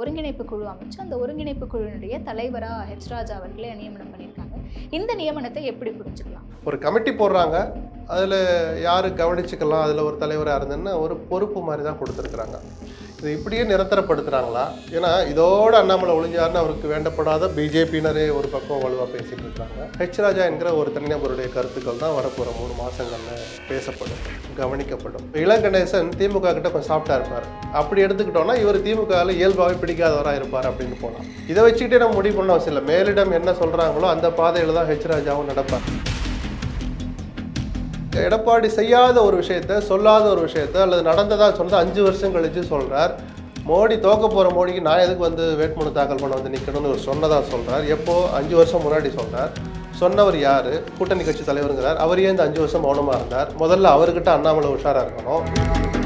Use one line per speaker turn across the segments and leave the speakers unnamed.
ஒருங்கிணைப்பு குழு அமைச்சு அந்த ஒருங்கிணைப்பு குழுவினுடைய தலைவராக ஹெச் ராஜா அவர்களே நியமனம் பண்ணியிருக்காங்க. இந்த நியமனத்தை எப்படி புரிஞ்சுக்கலாம்?
ஒரு கமிட்டி போடுறாங்க. அதில் யார் கவனிச்சுக்கலாம் அதில் ஒரு தலைவராக இருந்ததுன்னா ஒரு பொறுப்பு மாதிரி தான் கொடுத்துருக்குறாங்க. இது இப்படியே நிரந்தரப்படுத்துகிறாங்களா ஏன்னா இதோட அண்ணாமலை ஒளிஞ்சாருன்னு அவருக்கு வேண்டப்படாத பிஜேபியினரே ஒரு பக்கம் வலுவாக பேசிட்டு இருக்காங்க. ஹெச் ராஜா என்கிற ஒரு தனிநபருடைய கருத்துக்கள் தான் வரப்போகிற மூணு மாதங்களில் பேசப்படும் கவனிக்கப்படும். இளங்கணேசன் திமுக கிட்ட கொஞ்சம் சாஃப்டாக இருப்பார். அப்படி எடுத்துக்கிட்டோம்னா இவர் திமுகவில் இயல்பாகவே பிடிக்காதவராக இருப்பார் அப்படின்னு போகலாம் இதை வச்சுக்கிட்டே நம்ம முடிவு பண்ண அவசியம் இல்லை. மேலிடம் என்ன சொல்கிறாங்களோ அந்த பாதையில் தான் ஹெச் ராஜாவும் நடப்பார். எடப்பாடி செய்யாத ஒரு விஷயத்த சொல்லாத ஒரு விஷயத்த அல்லது நடந்ததாக சொன்னது அஞ்சு வருஷம் கழிச்சு சொல்கிறார் மோடி தோக்க போகிற மோடிக்கு நான் எதுக்கு வந்து வேட்புமனு தாக்கல் பண்ண வந்து நிற்கணும்னு ஒரு சொல்கிறார் எப்போது அஞ்சு வருஷம் முன்னாடி சொல்கிறார் சொன்னவர் யார்? கூட்டணி கட்சி தலைவருங்கிறார். அவரையே இந்த அஞ்சு வருஷம் மௌனமாக இருந்தார்? முதல்ல அவர்கிட்ட அண்ணாமலை உஷாராக இருக்கணும்.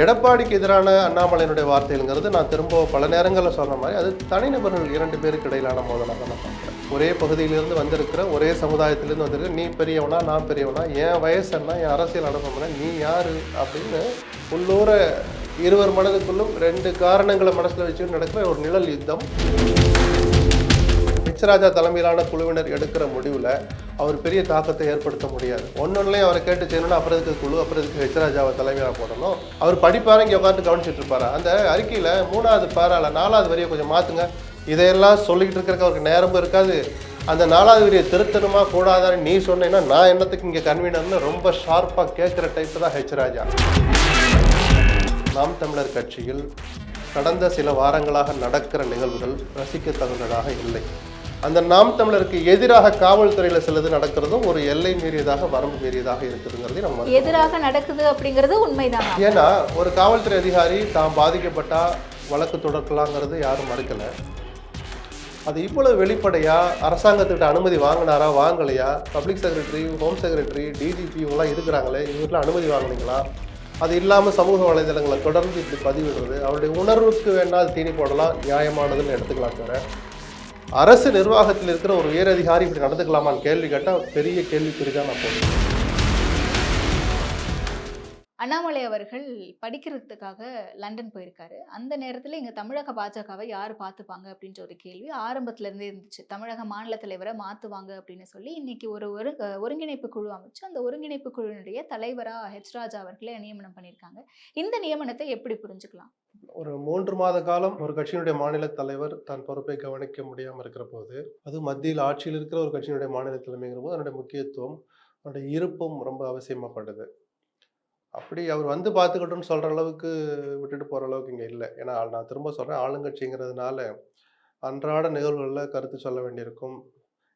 எடப்பாடிக்கு எதிரான அண்ணாமலையினுடைய வார்த்தைங்கிறது நான் திரும்ப பல நேரங்களில் சொன்ன மாதிரி அது தனிநபர்கள் இரண்டு பேருக்கு இடையிலான மோதலாக நான் பார்க்குறேன். ஒரே பகுதியிலிருந்து வந்திருக்கிற ஒரே சமுதாயத்திலிருந்து வந்திருக்கிற நீ பெரியவனா நான் பெரியவனா என் வயசு என்ன என் அரசியல் அனுபவம்னா நீ யார் அப்படின்னு உள்ளூர இருவர் மனதுக்குள்ளும் ரெண்டு காரணங்களை மனசில் வச்சு நடக்கிற ஒரு நிழல் யுத்தம். ராஜா தலைமையிலான குழுவினர் எடுக்கிற முடிவில் அவர் பெரிய தாக்கத்தை ஏற்படுத்த முடியாது. ஒன்னொன்னுலையும் அவரை கேட்டு செய்யணும்னா அப்புறம் இதுக்கு குழு அப்புறம் இதுக்கு ஹெச்ராஜாவை தலைமையாக போடணும்? அவர் படிப்பாரு இங்கே உட்காந்து கவனிச்சிட்டு இருப்பாரு அந்த அறிக்கையில் மூணாவது பாரால நாலாவது வரியை கொஞ்சம் மாற்றுங்க இதையெல்லாம் சொல்லிக்கிட்டு இருக்கிறக்கு அவருக்கு நேரமும் இருக்காது. அந்த நாலாவது வரியை திருத்தணுமா கூடாதான்னு நீ சொன்னேன்னா நான் என்னத்துக்கு இங்கே கன்வீனர்னு ரொம்ப ஷார்ப்பாக கேட்குற டைப் தான் ஹெச்ராஜா நாம் தமிழர் கட்சியில் கடந்த சில வாரங்களாக நடக்கிற நிகழ்வுகள் ரசிக்க தகுந்ததாக இல்லை. அந்த நாம் தமிழருக்கு எதிராக காவல்துறையில் சிலது நடக்கிறதும் ஒரு எல்லை மீறியதாக வரம்பு மீறியதாக இருக்குதுங்கிறதை நம்ம
எதிராக நடக்குது அப்படிங்கிறது உண்மைதான்?
ஏன்னா ஒரு காவல்துறை அதிகாரி தான் பாதிக்கப்பட்டா வழக்கு தொடர்க்கலாங்கிறது யாரும் மறுக்கல. அது இவ்வளவு வெளிப்படையா அரசாங்கத்துக்கிட்ட அனுமதி வாங்கினாரா வாங்கலையா? Public secretary home secretary DGP இவங்கெல்லாம் இருக்கிறாங்களே இவங்கெல்லாம் அனுமதி வாங்குனீங்களா? அது இல்லாமல் சமூக வலைதளங்களை தொடர்ந்து இப்படி பதிவிடுறது அவருடைய உணர்வுக்கு வேணா அது தீனி போடலாம் நியாயமானதுன்னு எடுத்துக்கலாம் தவிர அரசு நிர்வாகத்தில் இருக்கிற ஒரு உயரதிகாரி இப்படி நடந்துக்கலாமான்னு கேள்வி கேட்டால் பெரிய கேள்விக்குறி தான் நான் போடுறேன்
அண்ணாமலை அவர்கள் படிக்கிறதுக்காக லண்டன் போயிருக்காரு. அந்த நேரத்தில் இங்கே தமிழக பாஜகவை யார் பார்த்துப்பாங்க அப்படின்ற ஒரு கேள்வி ஆரம்பத்துலேருந்தே இருந்துச்சு. தமிழக மாநில தலைவரை மாற்றுவாங்க அப்படின்னு சொல்லி இன்னைக்கு ஒரு ஒரு ஒருங்கிணைப்பு குழு அமைச்சு அந்த ஒருங்கிணைப்பு குழுவினுடைய தலைவராக ஹெச் ராஜா அவர்களே நியமனம் பண்ணியிருக்காங்க. இந்த நியமனத்தை எப்படி புரிஞ்சுக்கலாம்?
ஒரு மூன்று மாத காலம் ஒரு கட்சியினுடைய மாநில தலைவர் தன் பொறுப்பை கவனிக்க முடியாமல் இருக்கிற போது அது மத்தியில் ஆட்சியில் இருக்கிற ஒரு கட்சியினுடைய மாநில தலைமைங்கிற போது அதனுடைய முக்கியத்துவம் அதனுடைய இருப்பும் ரொம்ப அவசியமாகப்படுது அப்படி அவர் வந்து பார்த்துக்கிட்டோன்னு சொல்கிற அளவுக்கு விட்டுட்டு போகிற அளவுக்கு இங்கே இல்லை. ஏன்னா நான் திரும்ப சொல்கிறேன் ஆளுங்கட்சிங்கிறதுனால அன்றாட நிகழ்வுகளில் கருத்து சொல்ல வேண்டியிருக்கும்.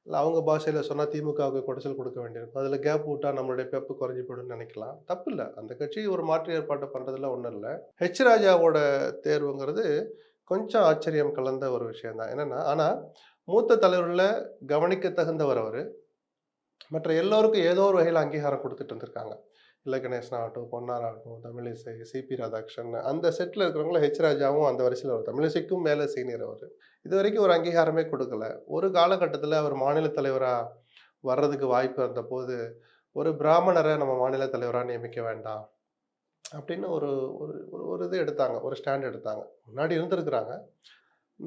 இல்லை அவங்க பாஷையில் சொன்னால் திமுகவுக்கு குடைச்சல் கொடுக்க வேண்டியிருக்கும். அதில் கேப் விட்டால் நம்மளுடைய பெப்பு குறைஞ்சி போயிடும்னு நினைக்கலாம். தப்பு இல்லை. அந்த கட்சி ஒரு மாற்று ஏற்பாட்டை பண்ணுறதுல ஒன்றும் இல்லை. ஹெச் ராஜாவோட தேர்வுங்கிறது கொஞ்சம் ஆச்சரியம் கலந்த ஒரு விஷயந்தான் என்னென்னா ஆனால் மூத்த தலைவர்களில் கவனிக்க தகுந்தவர் அவர். மற்ற எல்லோருக்கும் ஏதோ ஒரு வகையில் அங்கீகாரம் கொடுத்துட்டு வந்திருக்காங்க இலக்கணேசன் ஆகட்டும் பொன்னார் ஆகட்டும் தமிழிசை சிபி ராதாகிருஷ்ணன் அந்த செட்டில் இருக்கிறவங்கள ஹெச் ராஜாவும் அந்த வரிசையில் ஒரு தமிழிசைக்கும் மேலே சீனியர் அவர். இது வரைக்கும் ஒரு அங்கீகாரமே கொடுக்கல. ஒரு காலகட்டத்தில் அவர் மாநில தலைவராக வர்றதுக்கு வாய்ப்பு இருந்த போது ஒரு பிராமணரை நம்ம மாநில தலைவராக நியமிக்க வேண்டாம் அப்படின்னு ஒரு ஒரு ஒரு- ஒரு இது எடுத்தாங்க. ஒரு ஸ்டாண்ட் எடுத்தாங்க. முன்னாடி இருந்திருக்கிறாங்க.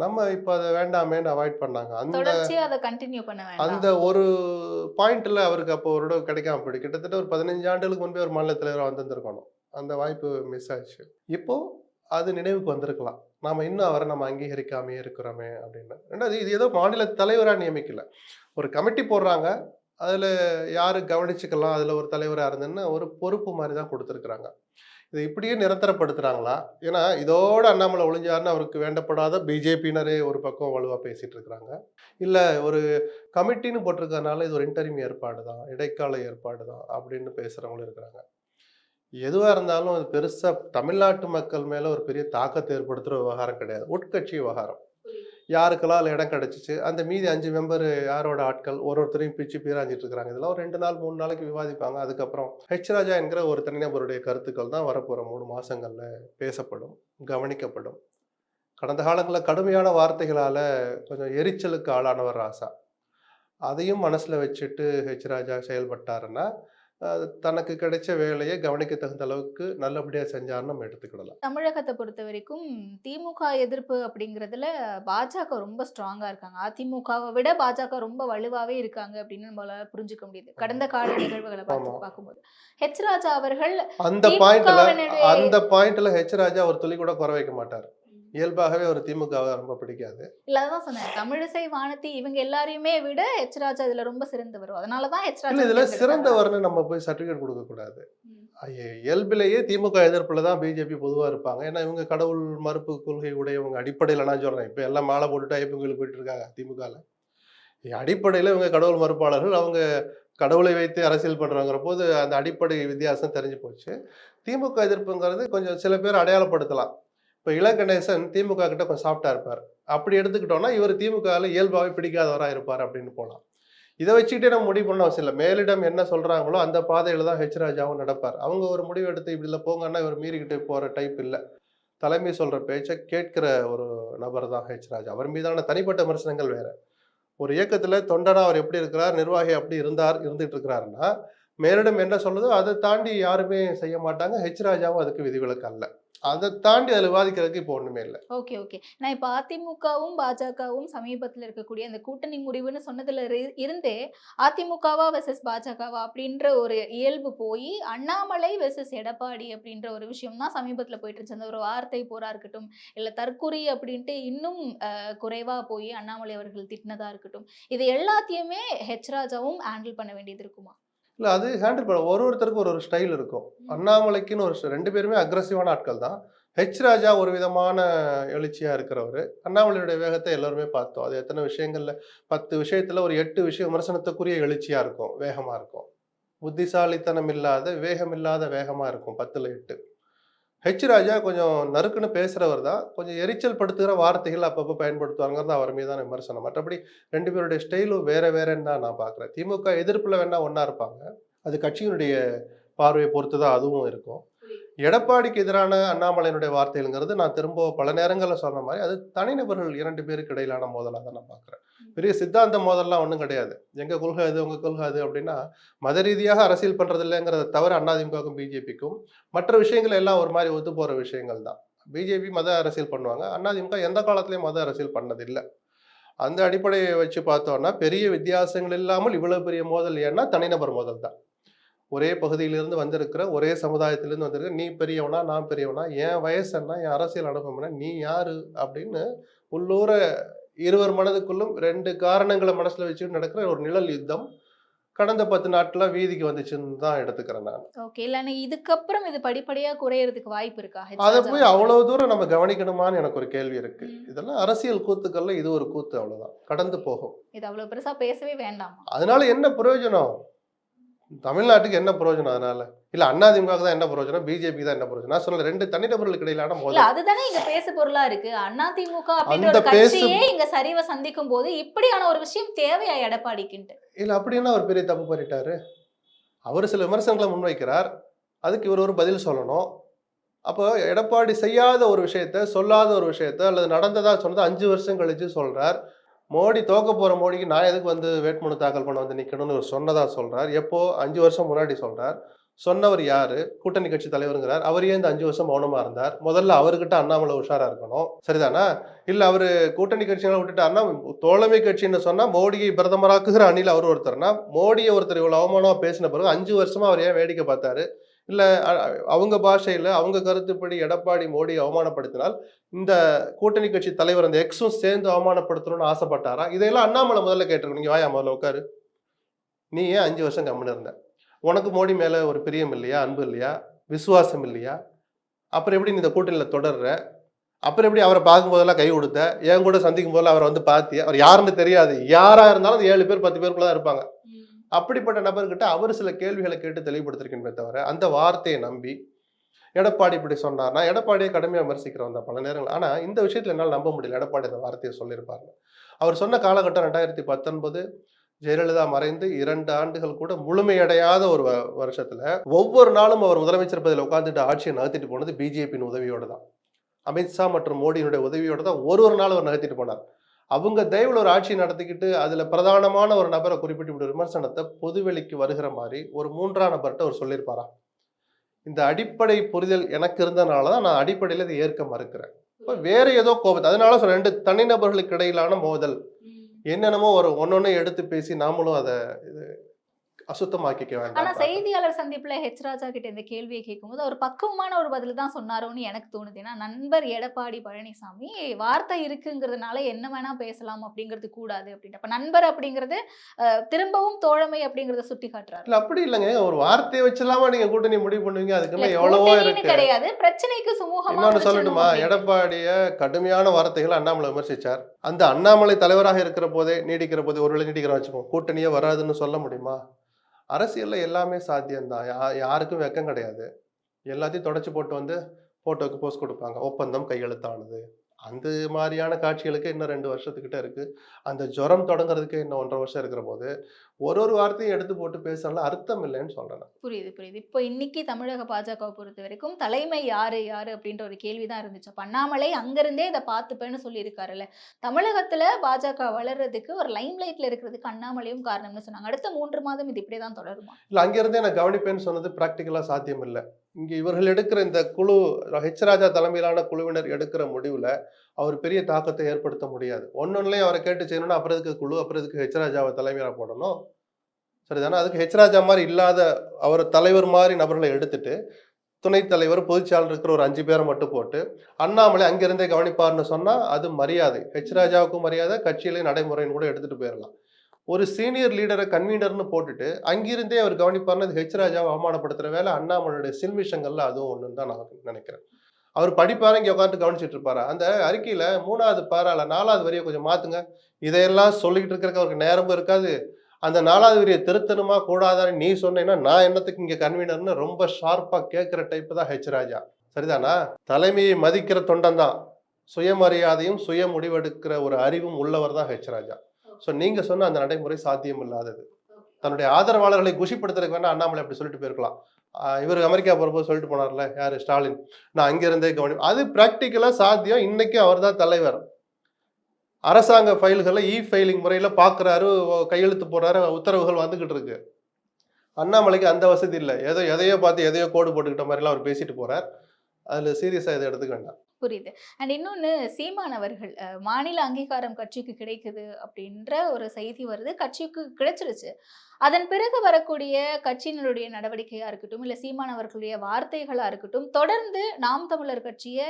நம்ம இப்போ அதை வேண்டாமேன்னு அவாய்ட் பண்ணாங்க. அந்த
தொடர்ச்சியா அதை கண்டினியூ பண்ண வேண்டாம்.
அந்த ஒரு பாயிண்ட்ல அவருக்கு அப்போ ஒரு இடம் கிடைக்காம போயிடு கிட்டத்தட்ட ஒரு பதினஞ்சு ஆண்டுகளுக்கு முன்பே ஒரு மாநில தலைவராக வந்திருந்திருக்கணும். அந்த வாய்ப்பு மிஸ் ஆச்சு இப்போ அது நினைவுக்கு வந்திருக்கலாம். நாம இன்னும் அவரை நம்ம அங்கீகரிக்காமே இருக்கிறோமே அப்படின்னு. ரெண்டாவது இது ஏதோ மாநில தலைவராக நியமிக்கல. ஒரு கமிட்டி போடுறாங்க. அதில் யார் கவனிச்சுக்கலாம். அதில் ஒரு தலைவராக இருந்ததுன்னா ஒரு பொறுப்பு மாதிரி தான் கொடுத்துருக்குறாங்க. இது இப்படியே நிரந்தரப்படுத்துகிறாங்களா ஏன்னா இதோட அண்ணாமலை ஒளிஞ்சாருன்னு அவருக்கு வேண்டப்படாத பிஜேபியினரே ஒரு பக்கம் வலுவாக பேசிட்டு இருக்கிறாங்க இல்லை ஒரு கமிட்டின்னு போட்டிருக்கறனால இது ஒரு இன்டர்வியூ ஏற்பாடு தான் இடைக்கால ஏற்பாடு தான் அப்படின்னு பேசுகிறவங்களும் இருக்கிறாங்க. எதுவாக இருந்தாலும் அது பெருசாக தமிழ்நாட்டு மக்கள் மேலே ஒரு பெரிய தாக்கத்தை ஏற்படுத்துகிற விவகாரம் கிடையாது. உட்கட்சி விவகாரம். யாருக்கெல்லாம் அதில் இடம் கிடச்சிச்சு அந்த மீதி அஞ்சு மெம்பர் யாரோட ஆட்கள் ஒரு ஒருத்தரையும் பிச்சு பீராஞ்சிட்டு இருக்கிறாங்க. இதெல்லாம் ஒரு ரெண்டு நாள் மூணு நாளைக்கு விவாதிப்பாங்க. அதுக்கப்புறம் ஹெச் ராஜா என்கிற ஒரு தனிநபருடைய கருத்துக்கள் தான் வரப்போகிற மூணு மாதங்களில் பேசப்படும் கவனிக்கப்படும். கடந்த காலங்களில் கடுமையான வார்த்தைகளால் கொஞ்சம் எரிச்சலுக்கு ஆளானவர் ராசா. அதையும் மனசில் வச்சுட்டு ஹெச் ராஜா செயல்பட்டாருன்னா தனக்கு கிடைச்ச வேலையை கவனிக்க தகுந்த அளவுக்கு நல்லபடியாக செஞ்சாருன்னு நம்ம எடுத்துக்கிடலாம்.
தமிழகத்தை பொறுத்த வரைக்கும் திமுக எதிர்ப்பு அப்படிங்கிறதுல பாஜக ரொம்ப ஸ்ட்ராங்கா இருக்காங்க. அதிமுகவை விட பாஜக ரொம்ப வலுவாவே இருக்காங்க அப்படின்னு நம்மளால புரிஞ்சுக்க முடியுது. கடந்த கால நிகழ்வுகளை. பார்க்கும்போது. ஹெச் ராஜா அவர்கள்
அந்த பாயிண்ட்ல அந்த பாயிண்ட்ல ஹெச் ராஜா ஒரு துளி கூட குறை வைக்க மாட்டார். இயல்பாகவே ஒரு திமுகவை ரொம்ப பிடிக்காது.
இல்லதான் சொன்னேன். தமிழிசை வானதி இவங்க எல்லாரையுமே விட ஹெச் ராஜா இதுல ரொம்ப சிறந்தவர் அதனாலதான்
இல்ல
ராஜா
இதுல. சிறந்தவர்னு நம்ம போய் சர்டிபிகேட் கொடுக்க கூடாது இயல்பிலேயே திமுக எதிர்ப்புல தான் பிஜேபி பொதுவா இருப்பாங்க. ஏன்னா இவங்க கடவுள் மறுப்பு கொள்கை உடையவங்க அடிப்படையில நான் சொல்றேன். இப்ப எல்லாம் மாலை போட்டுட்டு ஐயப்பன் கோயிலுக்கு போயிட்டு இருக்காங்க திமுகல. அடிப்படையில இவங்க கடவுள் மறுப்பாளர்கள். அவங்க கடவுளை வைத்து அரசியல் பண்றவங்கிற போது அந்த அடிப்படை வித்தியாசம் தெரிஞ்சு போச்சு. திமுக எதிர்ப்புங்கிறது கொஞ்சம் சில பேர் அடையாளப்படுத்தலாம். இப்போ இளங்கணேசன் திமுக கிட்ட கொஞ்சம் சாஃப்டாக இருப்பார். அப்படி எடுத்துக்கிட்டோம்னா இவர் திமுகவில் இயல்பாகவே பிடிக்காதவராக இருப்பார் அப்படின்னு போகலாம் இதை வச்சுக்கிட்டே நம்ம முடிவு பண்ண அவசியம் இல்லை. மேலிடம் என்ன சொல்கிறாங்களோ அந்த பாதையில் தான் ஹெச் ராஜாவும் நடப்பார். அவங்க ஒரு முடிவு எடுத்து இப்படி இல்லை போங்கன்னா இவர் மீறிக்கிட்டு போகிற டைப் இல்லை. தலைமை சொல்கிற பேச்சை கேட்கிற ஒரு நபர் தான் ஹெச் ராஜா. அவர் மீதான தனிப்பட்ட விமர்சனங்கள் வேறு. ஒரு இயக்கத்தில் தொண்டனா அவர் எப்படி இருக்கிறார் நிர்வாகி அப்படி இருந்தார் இருந்துகிட்டு இருக்கிறாருன்னா மேலிடம் என்ன சொல்லுதோ அதை தாண்டி யாருமே செய்ய மாட்டாங்க. ஹெச் ராஜாவும் அதுக்கு விதிவிலக்கு அல்ல. அதை தாண்டி அதில் விவாதிக்கிறதுக்கு இப்போ ஒன்றுமே இல்லை.
Okay okay. நான் இப்போ அதிமுகவும் பாஜகவும் சமீபத்தில் இருக்கக்கூடிய அந்த கூட்டணி முடிவுன்னு சொன்னதுல இரு- இருந்தே அதிமுகவா வெர்சஸ் பாஜகவா அப்படின்ற ஒரு இயல்பு போய் அண்ணாமலை வெர்சஸ் எடப்பாடி அப்படின்ற ஒரு விஷயம் தான் சமீபத்தில் போயிட்டு இருந்துச்சு. அந்த ஒரு வார்த்தை போரா இருக்கட்டும் இல்லை தற்குறி அப்படின்ட்டு இன்னும் அஹ், குறைவா போய் அண்ணாமலை அவர்கள் திட்டினதா இருக்கட்டும் இது எல்லாத்தையுமே ஹெச் ராஜாவும் ஹேண்டில் பண்ண வேண்டியது இருக்குமா?
இல்லை அது ஹேண்டில் பண்ண ஒரு ஒருத்தருக்கு ஒரு ஒரு ஸ்டைல் இருக்கும். அண்ணாமலைக்குன்னு ஒரு ரெண்டு பேருமே அக்ரஸிவான ஆட்கள் தான். ஹெச் ராஜா ஒரு விதமான எழுச்சியா இருக்கிறவர். அண்ணாமலையுடைய வேகத்தை எல்லாருமே பார்த்தோம். அது எத்தனை விஷயங்கள்ல பத்து விஷயத்துல ஒரு எட்டு விஷயம் விமர்சனத்துக்குரிய எழுச்சியா இருக்கும் வேகமா இருக்கும். புத்திசாலித்தனம் இல்லாத வேகம் இல்லாத வேகமா இருக்கும் பத்துல எட்டு. ஹெச் ராஜா கொஞ்சம் நறுக்குன்னு பேசுறவர் தான். கொஞ்சம் எரிச்சல் படுத்துகிற வார்த்தைகள் அப்பப்போ பயன்படுத்துவாங்கிறது அவர் மீதான விமர்சனம். மற்றபடி ரெண்டு பேருடைய ஸ்டைலும் வேற வேறன்னு தான் நான் பார்க்குறேன் திமுக எதிர்ப்பில் வேணா ஒன்றா இருப்பாங்க. அது கட்சியினுடைய பார்வையை பொறுத்து தான் அதுவும் இருக்கும். எடப்பாடிக்கு எதிரான அண்ணாமலையினுடைய வார்த்தைகள்ங்கிறது நான் திரும்ப பல நேரங்களில் சொன்ன மாதிரி அது தனிநபர்கள் இரண்டு பேருக்கு இடையிலான மோதலாக தான் நான் பார்க்குறேன். பெரிய சித்தாந்த மோதல்லாம் ஒன்றும் கிடையாது. எங்க கொள்கை அது உங்க கொள்கை அது அப்படின்னா மத ரீதியாக அரசியல் பண்றது இல்லைங்கிறத தவிர அதிமுகவுக்கும் பிஜேபிக்கும் மற்ற விஷயங்கள் எல்லாம் ஒரு மாதிரி ஒத்து போற விஷயங்கள் தான் பிஜேபி மத அரசியல் பண்ணுவாங்க. அதிமுக எந்த காலத்திலயும் மத அரசியல் பண்ணதில்லை. அந்த அடிப்படையை வச்சு பார்த்தோம்னா பெரிய வித்தியாசங்கள் இல்லாமல் இவ்வளவு பெரிய மோதல் ஏன்னா தனிநபர் மோதல் தான் ஒரே பகுதியிலிருந்து வந்திருக்கிற ஒரே சமுதாயத்திலிருந்து வந்திருக்கிற நீ பெரியவனா நான் பெரியவனா என் வயசு என்ன என் அரசியல் அனுபவம் என்ன நீ யாரு? அப்படின்னு உள்ளூர இருவர் மனதுக்குள்ளும் ரெண்டு காரணங்களை மனசுல வச்சுட்டு நடக்கிற ஒரு நிழல் யுத்தம் கடந்த பத்து நாட்களா வீதிக்கு வந்துச்சுன்னு தான் எடுத்துக்கிறேன் நான்.
ஓகே. இல்லைன்னா இதுக்கப்புறம் இது படிப்படியா குறையறதுக்கு வாய்ப்பு இருக்கா
அதை போய்? அவ்வளவு தூரம் நம்ம கவனிக்கணுமான்னு எனக்கு ஒரு கேள்வி இருக்கு. இதெல்லாம் அரசியல் கூத்துக்கள்ல இது ஒரு கூத்து அவ்வளவுதான். கடந்து போகும்.
இது அவ்வளவு பெருசா பேசவே வேண்டாமா?
அதனால என்ன பிரயோஜனம்? தமிழ்நாட்டுக்கு என்ன பிரயோஜனம் அதனால? இல்ல அதிமுக தான் என்ன பிரயோஜனம்? பிஜேபி தான் என்ன பிரயோஜனம்? சொல்ல ரெண்டு தனிநபர்களுக்கு இடையிலான மோதல்.
அதுதானே இங்க பேசு பொருளா இருக்கு. அப்படின்ற
அந்த
ஒரு
பேசு-
கட்சியே இங்க சரிவை சந்திக்கும் போது இப்படியான ஒரு விஷயம் தேவையா எடப்பாடிக்குன்ட்டு?
இல்ல அப்படின்னா அவர் பெரிய தப்பு பண்ணிட்டாரு. அவர் சில விமர்சனங்களை முன்வைக்கிறார். அதுக்கு இவர் ஒரு பதில் சொல்லணும். அப்போ எடப்பாடி செய்யாத ஒரு விஷயத்த சொல்லாத ஒரு விஷயத்த அல்லது நடந்ததா சொன்னதை அஞ்சு வருஷம் கழிச்சு சொல்றார். மோடி தோக்க போகிற மோடிக்கு நான் எதுக்கு வந்து வேட்புமனு தாக்கல் பண்ண வந்து நிற்கணும்னு ஒரு சொன்னதாக சொல்கிறார் எப்போ? அஞ்சு வருஷம் முன்னாடி சொல்கிறார் சொன்னவர் யார்? கூட்டணி கட்சி தலைவருங்கிறார். அவர் ஏன் இந்த அஞ்சு வருஷம் மௌனமாக இருந்தார்? முதல்ல அவர்கிட்ட அண்ணாமலை உஷாராக இருக்கணும். சரிதானா? இல்லை அவர் கூட்டணி கட்சிகளை விட்டுட்டாருன்னா தோழமை கட்சின்னு சொன்னால் மோடியை பிரதமராக்குகிற அணியில் அவர் ஒருத்தர்னா மோடியை ஒருத்தர் இவ்வளோ அவமானமாக பேசின பிறகு அஞ்சு வருஷமாக அவர் ஏன் வேடிக்கை பார்த்தாரு? இல்லை அவங்க பாஷையில் அவங்க கருத்துப்படி எடப்பாடி மோடியை அவமானப்படுத்தினால் இந்த கூட்டணி கட்சி தலைவர் அந்த எக்ஸும் சேர்ந்து அவமானப்படுத்தணும்னு ஆசைப்பட்டாரா? இதையெல்லாம் அண்ணாமலை முதல்ல கேட்டிருக்கோம் நீங்கள் வாயா முதல்ல உட்காரு. நீ ஏன் அஞ்சு வருஷம் கம்முன்னு இருந்த? உனக்கு மோடி மேலே ஒரு பிரியம் இல்லையா? அன்பு இல்லையா? விசுவாசம் இல்லையா? அப்புறம் எப்படி நீ இந்த கூட்டணியில் தொடர்ற? அப்புறம் எப்படி அவரை பார்க்கும்போதெல்லாம் கை கொடுத்த? என் கூட சந்திக்கும் போதெல்லாம் அவரை வந்து பார்த்தியா? அவர் யாருன்னு தெரியாது. யாராக இருந்தாலும் ஏழு பேர் பத்து பேருக்குள்ள தான் இருப்பாங்க. அப்படிப்பட்ட நபர்கிட்ட அவர் சில கேள்விகளை கேட்டு தெளிவுபடுத்திருக்கின்றே தவிர அந்த வார்த்தையை நம்பி எடப்பாடி இப்படி சொன்னார்னா எடப்பாடியை கடுமையாக விமர்சிக்கிறவன் தான் பல நேரங்கள். ஆனால் இந்த விஷயத்தில் என்னால் நம்ப முடியல. எடப்பாடி அந்த வார்த்தையை சொல்லியிருப்பாரு அவர் சொன்ன காலகட்டம் ரெண்டாயிரத்தி பத்தொன்பது ஜெயலலிதா மறைந்து இரண்டு ஆண்டுகள் கூட முழுமையடையாத ஒரு வருஷத்தில் வருஷத்துல ஒவ்வொரு நாளும் அவர் முதலமைச்சர் பதவியில் உட்காந்துட்டு ஆட்சியை நகர்த்திட்டு போனது பிஜேபியின் உதவியோட தான். அமித்ஷா மற்றும் மோடியினுடைய உதவியோடு தான் ஒரு ஒரு நாள் அவர் நகர்த்திட்டு போனார். அவங்க தயவுல ஒரு ஆட்சி நடத்திக்கிட்டு அதுல பிரதானமான ஒரு நபரை குறிப்பிட்டு இப்படி ஒரு விமர்சனத்தை பொதுவெளிக்கு வருகிற மாதிரி ஒரு மூன்றாம் நபர்கிட்ட அவர் சொல்லியிருப்பாரா? இந்த அடிப்படை புரிதல் எனக்கு இருந்தனால தான் நான் அடிப்படையில் இதை ஏற்க மறுக்கிறேன். இப்ப வேற ஏதோ கோபத்தை அதனால சொல்றேன் ரெண்டு தனிநபர்களுக்கு இடையிலான மோதல் என்னென்னமோ ஒரு ஒன்னொன்னு எடுத்து பேசி நாமளும் அதை அசுத்தமாக்கிக்க
ஆனா
வேண்டாம்
செய்தியாளர் சந்திப்புல ஹெச் ராஜா கிட்ட இந்த கேள்வியை கேட்கும்போது அவர் பக்குவமான ஒரு பதில் தான் சொன்னாரோன்னு எனக்கு தோணுது. ஏன்னா நண்பர் எடப்பாடி பழனிசாமி வார்த்தை இருக்குங்கிறதுனால என்ன வேணா பேசலாம் அப்படிங்கிறது கூடாது அப்படின்ட்டு. அப்ப நண்பர் அப்படிங்கிறது திரும்பவும் தோழமை அப்படிங்கறத சுட்டி காட்டுறாரு
இல்ல அப்படி இல்லைங்க. ஒரு வார்த்தையை வச்சலாமா நீங்க கூட்டணி முடிவு பண்ணுவீங்க? அதுக்குள்ள எவ்வளவோ இருக்கு.
கிடையாது. பிரச்சனைக்கு சுமூகமா
சொல்லட்டுமா
அப்படின்னு.
எடப்பாடிய கடுமையான வார்த்தைகளை அண்ணாமலை விமர்சிச்சார். அந்த அண்ணாமலை தலைவராக இருக்கிற போதே நீடிக்கிற போதே ஒருவேளை நீடிக்கிற வச்சுப்போம் கூட்டணியே வராதுன்னு சொல்ல முடியுமா? அரசியலில் எல்லாமே சாத்தியம்தான் யா யாருக்கும் வெக்கம் கிடையாது. எல்லாத்தையும் தொடச்சி போட்டு வந்து ஃபோட்டோவுக்கு போஸ்ட் கொடுப்பாங்க. ஒப்பந்தம் கையெழுத்தானது. அந்த மாதிரியான காட்சிகளுக்கு இன்னும் ரெண்டு வருஷத்துக்கிட்ட இருக்குது அந்த ஜுரம் தொடங்குறதுக்கு இன்னும் ஒன்றரை வருஷம் இருக்கிற போது ஒரு ஒரு வார்த்தையும் எடுத்து போட்டு பேசலாம் அர்த்தம் இல்லைன்னு சொல்றேன்.
புரியுது புரியுது. இப்போ இன்னைக்கு தமிழக பாஜகவை பொறுத்த வரைக்கும் தலைமை யாரு யாரு அப்படின்ற ஒரு கேள்விதான் இருந்துச்சு. அப்ப அண்ணாமலை அங்கிருந்தே இதை பார்த்துப்பேன்னு சொல்லியிருக்காருல்ல. தமிழகத்துல பாஜக வளர்றதுக்கு ஒரு லைம் லைட்ல இருக்கிறதுக்கு அண்ணாமலையும் காரணம்னு சொன்னாங்க. அடுத்த மூன்று மாதம் இது இப்படியே தான் தொடருமா?
இல்ல அங்கிருந்தே நான் கவனிப்பேன்னு சொன்னது ப்ராக்டிக்கலா சாத்தியம் இல்லை. இங்க இவர்கள் எடுக்கிற இந்த குழு ஹெச் ராஜா தலைமையிலான குழுவினர் எடுக்கிற முடிவுல அவர் பெரிய தாக்கத்தை ஏற்படுத்த முடியாது. ஒன்னொன்னுலயும் அவரை கேட்டு செய்யணும்னா அப்புறம் இதுக்கு குழு அப்புறம் இதுக்கு ஹெச் ராஜாவை தலைமையாக போடணும்? சரிதானே அதுக்கு ஹெச் ராஜா மாதிரி இல்லாத அவர் தலைவர் மாதிரி நபர்களை எடுத்துட்டு துணைத் தலைவர் பொதுச்செயலாளர் இருக்கிற ஒரு அஞ்சு பேரை மட்டும் போட்டு அண்ணாமலை அங்கிருந்தே கவனிப்பார்னு சொன்னால் அது மரியாதை. ஹெச் ராஜாவுக்கும் மரியாதை கட்சியிலே நடைமுறைன்னு கூட எடுத்துட்டு போயிடலாம் ஒரு சீனியர் லீடரை கன்வீனர்னு போட்டுட்டு அங்கிருந்தே அவர் கவனிப்பார்னு அது ஹெச் ராஜாவை அவமானப்படுத்துற வேலை அண்ணாமலையுடைய சில்மிஷங்கள்ல அதுவும் ஒன்று தான் நான் நினைக்கிறேன். அவர் படிப்பாரு இங்கே உட்காந்து கவனிச்சிட்டு இருப்பாரு. அந்த அறிக்கையில் மூணாவது பாரால நாலாவது வரியை கொஞ்சம் மாற்றுங்க இதையெல்லாம் சொல்லிக்கிட்டு இருக்கிறக்கு அவருக்கு நேரமும் இருக்காது. அந்த நாலாவது வரியை திருத்தணுமா கூடாதான்னு நீ சொன்னேன்னா நான் என்னத்துக்கு இங்கே கன்வீனர்னு ரொம்ப ஷார்ப்பாக கேட்குற டைப்பு தான் ஹெச் ராஜா. சரிதானா? தலைமையை மதிக்கிற தொண்டன் தான். சுயமரியாதையும் சுய முடிவெடுக்கிற ஒரு அறிவும் உள்ளவர் தான் ஹெச் ராஜா. ஸோ நீங்கள் சொன்ன அந்த நடைமுறை சாத்தியம் இல்லாதது தன்னுடைய ஆதரவாளர்களை குஷிப்படுத்துறதுக்கு வேணா அண்ணாமலை அப்படி சொல்லிட்டு போயிருக்கலாம். இவர் அமெரிக்கா போறபோது சொல்லிட்டு போனார்ல யார் ஸ்டாலின். நான் அங்கிருந்தே கவனி அது ப்ராக்டிக்கலாக சாத்தியம். இன்னைக்கு அவர் தான் தலைவர். அரசாங்க ஃபைல்களை இ ஃபைலிங் முறையில் பார்க்குறாரு கையெழுத்து போடுறாரு உத்தரவுகள் வந்துக்கிட்டு இருக்கு. அண்ணாமலைக்கு அந்த வசதி இல்லை. ஏதோ எதையோ பார்த்து எதையோ கோடு போட்டுக்கிட்ட மாதிரிலாம் அவர் பேசிட்டு போகிறார் அதில் சீரியஸாக எதை எடுத்துக்க வேண்டாம்.
புரியுது. அண்ட் இன்னொன்னு சீமான் அவர்கள் மாநில அங்கீகாரம் கட்சிக்கு கிடைக்குது அப்படின்ற ஒரு செய்தி வருது. கட்சிக்கு கிடைச்சிருச்சு. அதன் பிறகு வரக்கூடிய கட்சியினருடைய நடவடிக்கையாக இருக்கட்டும் இல்லை சீமான் அவர்களுடைய வார்த்தைகளாக இருக்கட்டும் தொடர்ந்து நாம் தமிழர் கட்சியை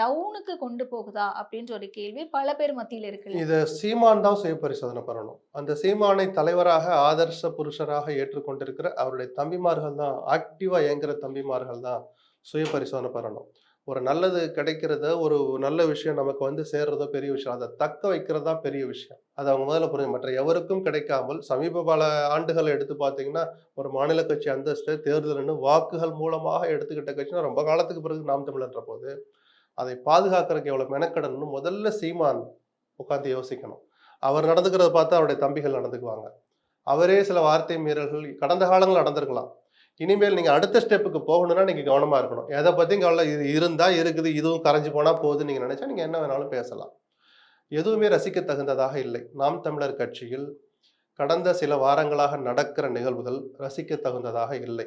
டவுனுக்கு கொண்டு போகுதா அப்படின்ற ஒரு கேள்வி பல பேர் மத்தியில் இருக்கு.
இதை சீமான் தான் சுய பரிசோதனை பண்ணணும். அந்த சீமானை தலைவராக ஆதர்ச புருஷராக ஏற்றுக்கொண்டிருக்கிற அவருடைய தம்பிமார்கள் தான் ஆக்டிவா இயங்குற தம்பிமார்கள் தான் சுய பரிசோதனை பண்ணணும். ஒரு நல்லது கிடைக்கிறத ஒரு நல்ல விஷயம் நமக்கு வந்து சேர்றதோ பெரிய விஷயம். அதை தக்க வைக்கிறதா பெரிய விஷயம். அது அவங்க முதல்ல புரிஞ்சு மற்ற எவருக்கும் கிடைக்காமல் சமீப பல ஆண்டுகளை எடுத்து பார்த்தீங்கன்னா ஒரு மாநில கட்சி அந்தஸ்து தேர்தல்னு வாக்குகள் மூலமாக எடுத்துக்கிட்ட கட்சினா ரொம்ப காலத்துக்கு பிறகு நாம் தமிழன்ற போது அதை பாதுகாக்கிறதுக்கு எவ்வளோ மெனக்கடணும்னு முதல்ல சீமான் உட்காந்து யோசிக்கணும். அவர் நடந்துக்கிறத பார்த்து அவருடைய தம்பிகள் நடந்துக்குவாங்க. அவரே சில வார்த்தை மீறல்கள் கடந்த காலங்கள் நடந்திருக்கலாம். இனிமேல் நீங்க அடுத்த ஸ்டெப்புக்கு போகணும்னா நீங்க கவனமா இருக்கணும். எதை பத்தியும் கவலை இது இருந்தா இருக்குது இதுவும் கரைஞ்சு போனா போகுது நீங்க நினைச்சா நீங்க என்ன வேணாலும் பேசலாம். எதுவுமே ரசிக்க தகுந்ததாக இல்லை. நாம் தமிழர் கட்சியில் கடந்த சில வாரங்களாக நடக்கிற நிகழ்வுகள் ரசிக்க தகுந்ததாக இல்லை.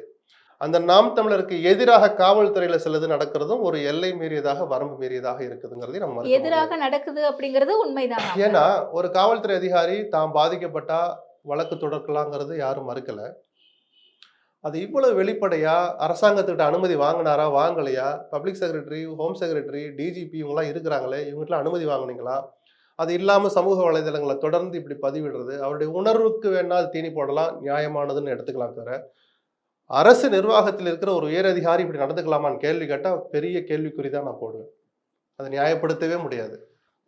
அந்த நாம் தமிழருக்கு எதிராக காவல்துறையில சிலது நடக்கிறதும் ஒரு எல்லை மீறியதாக வரம்பு மீறியதாக இருக்குதுங்கிறதையும் நம்ம.
எதிராக நடக்குது அப்படிங்கிறது உண்மைதான்.
ஏன்னா ஒரு காவல்துறை அதிகாரி தாம் பாதிக்கப்பட்டா வழக்கு தொடர்க்கலாங்கிறது யாரும் மறுக்கல. அது இவ்வளவு வெளிப்படையா அரசாங்கத்துக்கிட்ட அனுமதி வாங்கினாரா வாங்கலையா? Public secretary home secretary DGP இவங்கெல்லாம் இருக்கிறாங்களே இவங்ககிட்ட அனுமதி வாங்குனீங்களா? அது இல்லாமல் சமூக வலைதளங்களை தொடர்ந்து இப்படி பதிவிடுறது அவருடைய உணர்வுக்கு வேணால் அது தீனி போடலாம் நியாயமானதுன்னு எடுத்துக்கலாம் தவிர அரசு நிர்வாகத்தில் இருக்கிற ஒரு உயரதிகாரி இப்படி நடந்துக்கலாமான்னு கேள்வி கேட்டால் பெரிய கேள்விக்குறி தான் நான் போடுவேன். அதை நியாயப்படுத்தவே முடியாது.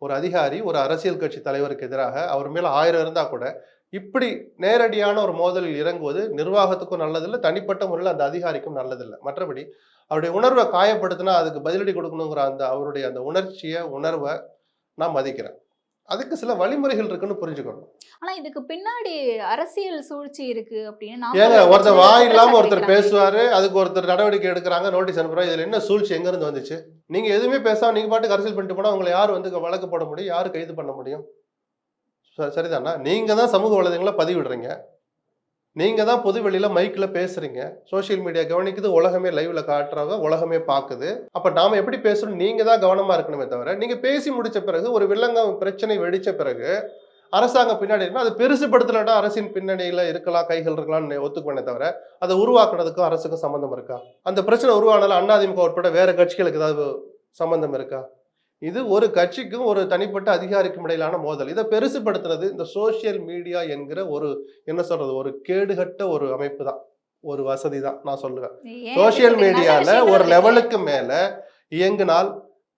ஒரு அதிகாரி ஒரு அரசியல் கட்சி தலைவருக்கு எதிராக அவர் மேலே ஆயிரம் இருந்தால் கூட இப்படி நேரடியான ஒரு மோதலில் இறங்குவது நிர்வாகத்துக்கும் நல்லதில்லை தனிப்பட்ட முறையில் அந்த அதிகாரிக்கும் நல்லதில்லை. மற்றபடி அவருடைய உணர்வை காயப்படுத்தினா அதுக்கு பதிலடி கொடுக்கணுங்கிற அந்த அவருடைய அந்த உணர்ச்சியை உணர்வை நான் மதிக்கிறேன். அதுக்கு சில வழிமுறைகள் இருக்குன்னு புரிஞ்சுக்கணும்.
ஆனா இதுக்கு பின்னாடி அரசியல் சூழ்ச்சி இருக்கு அப்படின்னு
ஏங்க ஒருத்தர் வாய் இல்லாம ஒருத்தர். பேசுவாரு அதுக்கு ஒருத்தர் நடவடிக்கை எடுக்கிறாங்க நோட்டீஸ் அனுப்புறாங்க இதுல என்ன சூழ்ச்சி எங்க இருந்து வந்துச்சு? நீங்க எதுவுமே பேசாம நீங்க பாட்டுக்கு அரசியல் பண்ணிட்டு போனா உங்களை யார் வந்து வழக்கு போட முடியும் யாரு கைது பண்ண முடியும்? சரிதானா? நீங்கள் தான் சமூக வலைதளங்களை பதிவிடுறீங்க. நீங்கள் தான் பொது வெளியில் மைக்கில் பேசுகிறீங்க சோஷியல் மீடியா கவனிக்குது உலகமே லைவில் காட்டுறவங்க உலகமே பார்க்குது அப்போ நாம் எப்படி பேசணும்? நீங்கள் தான் கவனமாக இருக்கணுமே தவிர நீங்கள் பேசி முடித்த பிறகு ஒரு வில்லங்கம் பிரச்சனை வெடித்த பிறகு அரசாங்கம் பின்னாடி இருக்குன்னா அது பெருசுபடுத்தலடா அரசின் பின்னணியில் இருக்கலாம் கைகள் இருக்கலாம்னு ஒத்துக்குவேனே தவிர அதை உருவாக்குனதுக்கும் அரசுக்கும் சம்மந்தம் இருக்கா? அந்த பிரச்சனை உருவானால அண்ணாதிமுக உட்பட வேறு கட்சிகளுக்கு ஏதாவது சம்மந்தம் இருக்கா? இது ஒரு கட்சிக்கும் ஒரு தனிப்பட்ட அதிகாரிக்கும் இடையிலான மோதல். இதை பெருசுபடுத்துறது இந்த சோஷியல் மீடியா என்கிற ஒரு என்ன சொல்றது ஒரு கேடுகட்ட ஒரு அமைப்பு தான். ஒரு வசதி தான் நான் சொல்லுவேன்.
நல்ல
மீடியால ஒரு. லெவலுக்கு மேல இயங்கினால்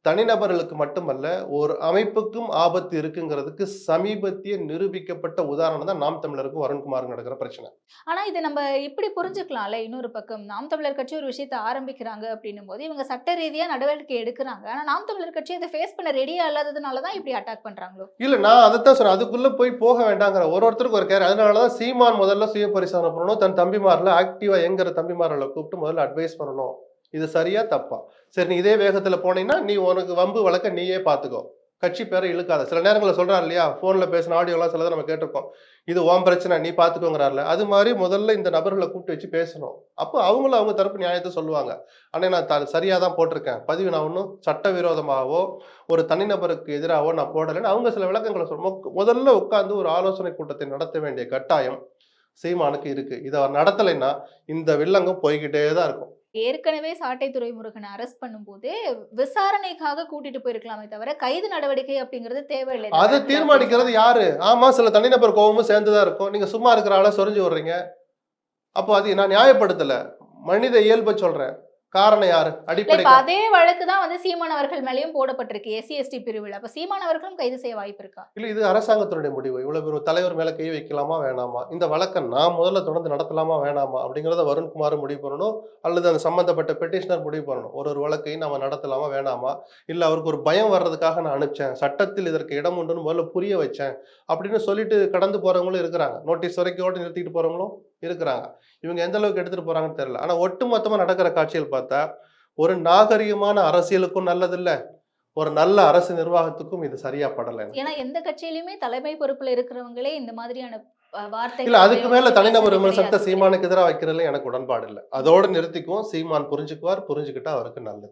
தனிநபர்களுக்கு மட்டுமல்ல ஒரு அமைப்புக்கும் ஆபத்து இருக்குங்கிறதுக்கு சமீபத்திய நிரூபிக்கப்பட்ட உதாரணம் தான் நாம் தமிழருக்கும் வருண்குமாருக்கும் நடக்கிற பிரச்சனை.
ஆனா இது நம்ம இப்படி புரிஞ்சுக்கலாம்ல? இன்னொரு பக்கம் நாம் தமிழர் கட்சி ஒரு விஷயத்தை ஆரம்பிக்கிறாங்க அப்படின்னும் போது இவங்க சட்ட ரீதியா நடவடிக்கை எடுக்கிறாங்க. ஆனா நாம் தமிழர் கட்சி இதை ஃபேஸ் பண்ண ரெடியா இல்லாததுனால தான் இப்படி அட்டாக் பண்றாங்களோ?
இல்ல நான் அதைத்தான் சொன்னேன். அதுக்குள்ள போய் போக வேண்டாங்கிற ஒரு ஒருத்தருக்கு ஒரு கேர் அதனாலதான் சீமான் முதல்ல சுய பரிசோதனை பண்ணணும் தன் தம்பிமாரில் ஆக்டிவா எங்கிற தம்பிமார்களை கூப்பிட்டு முதல்ல அட்வைஸ் பண்ணணும். இது சரியா தப்பா? சரி நீ இதே வேகத்துல போனீங்கன்னா நீ உனக்கு வம்பு வழக்க நீயே பாத்துக்கோ. கட்சி பேரை இழுக்காத. சில நேரங்களில் சொல்கிறார் இல்லையா? ஃபோனில் பேசின ஆடியோலாம் சிலதை நம்ம கேட்டிருக்கோம். இது ஓம் பிரச்சனை நீ பார்த்துக்கோங்கிறார்ல அது மாதிரி முதல்ல இந்த நபர்களை கூப்பிட்டு வச்சு பேசணும். அப்போ அவங்களும் அவங்க தரப்பு நியாயத்தை சொல்லுவாங்க. ஆனால் நான் த சரியாக தான் போட்டிருக்கேன். பதிவு நான் ஒன்றும் சட்டவிரோதமாகவோ ஒரு தனிநபருக்கு எதிராகவோ நான் போடலைன்னு அவங்க சில விளக்கங்களை சொல்லுவோம் முதல்ல உட்காந்து ஒரு ஆலோசனை கூட்டத்தை நடத்த வேண்டிய கட்டாயம் சீமானுக்கு இருக்குது இதை நடத்தலைன்னா இந்த வில்லங்கம் போய்கிட்டே தான் இருக்கும்.
ஏற்கனவே சாட்டை துறைமுருகனை அரெஸ்ட் பண்ணும்போது விசாரணைக்காக கூட்டிட்டு போயிருக்கலாமே தவிர கைது நடவடிக்கை அப்படிங்கிறது தேவையில்லை.
அதை தீர்மானிக்கிறது யாரு? ஆமா சில தனிநபர் கோபமும் சேர்ந்துதான் இருக்கும். நீங்க சும்மா இருக்கிற ஆளை சொரிஞ்சு விடுறீங்க. அப்போ அது நான் நியாயப்படுத்தல. மனித இயல்பை சொல்றேன். காரணம் யாரு? அடிப்படை
அதே வழக்கு தான் வந்து சீமான் அவர்கள் மேலயும் போடப்பட்டிருக்கு எஸ்சி எஸ்டி பிரிவில். அப்ப சீமான் அவர்களும் கைது செய்ய வாய்ப்பு இருக்கா?
இல்ல இது அரசாங்கத்தினுடைய முடிவு. இவ்வளவு ஒரு தலைவர் மேல கை வைக்கலாமா வேணாமா? இந்த வழக்கை நான் முதல்ல தொடர்ந்து நடத்தலாமா வேணாமா? அப்படிங்கறத வருண்குமார் முடிவு பண்ணணும். அல்லது அந்த சம்பந்தப்பட்ட பெட்டிஷனர் முடிவு பண்ணணும். ஒரு ஒரு வழக்கையும் நம்ம நடத்தலாமா வேணாமா? இல்ல அவருக்கு ஒரு பயம் வர்றதுக்காக நான் அனுப்பிச்சேன். சட்டத்தில் இதற்கு இடம் உண்டுன்னு முதல்ல புரிய வச்சேன். அப்படின்னு சொல்லிட்டு கடந்து போறவங்களும் இருக்கிறாங்க. நோட்டீஸ் வரைக்கும் நிறுத்திட்டு போறவங்களும் இருக்கிறாங்க. இவங்க எந்த அளவுக்கு எடுத்துட்டு போறாங்கன்னு தெரியல. ஆனா ஒட்டு மொத்தமா நடக்கிற காட்சிகள் பார்த்தா ஒரு நாகரிகமான அரசியலுக்கும் நல்லதில்ல ஒரு நல்ல அரசு நிர்வாகத்துக்கும் இது சரியா படலை
ஏன்னா எந்த கட்சியிலுமே தலைமை பொறுப்புல இருக்கிறவங்களே இந்த மாதிரியான அஹ், வார்த்தைகளை
இல்ல அதுக்கு மேல தனிநபர் விமர்சனத்தை. சீமானுக்கு எதிராக வைக்கிறதுல எனக்கு உடன்பாடு இல்லை. அதோட நிறுத்திக்குவோம். சீமான் புரிஞ்சுக்குவார் புரிஞ்சுக்கிட்டா அவருக்கு நல்லது.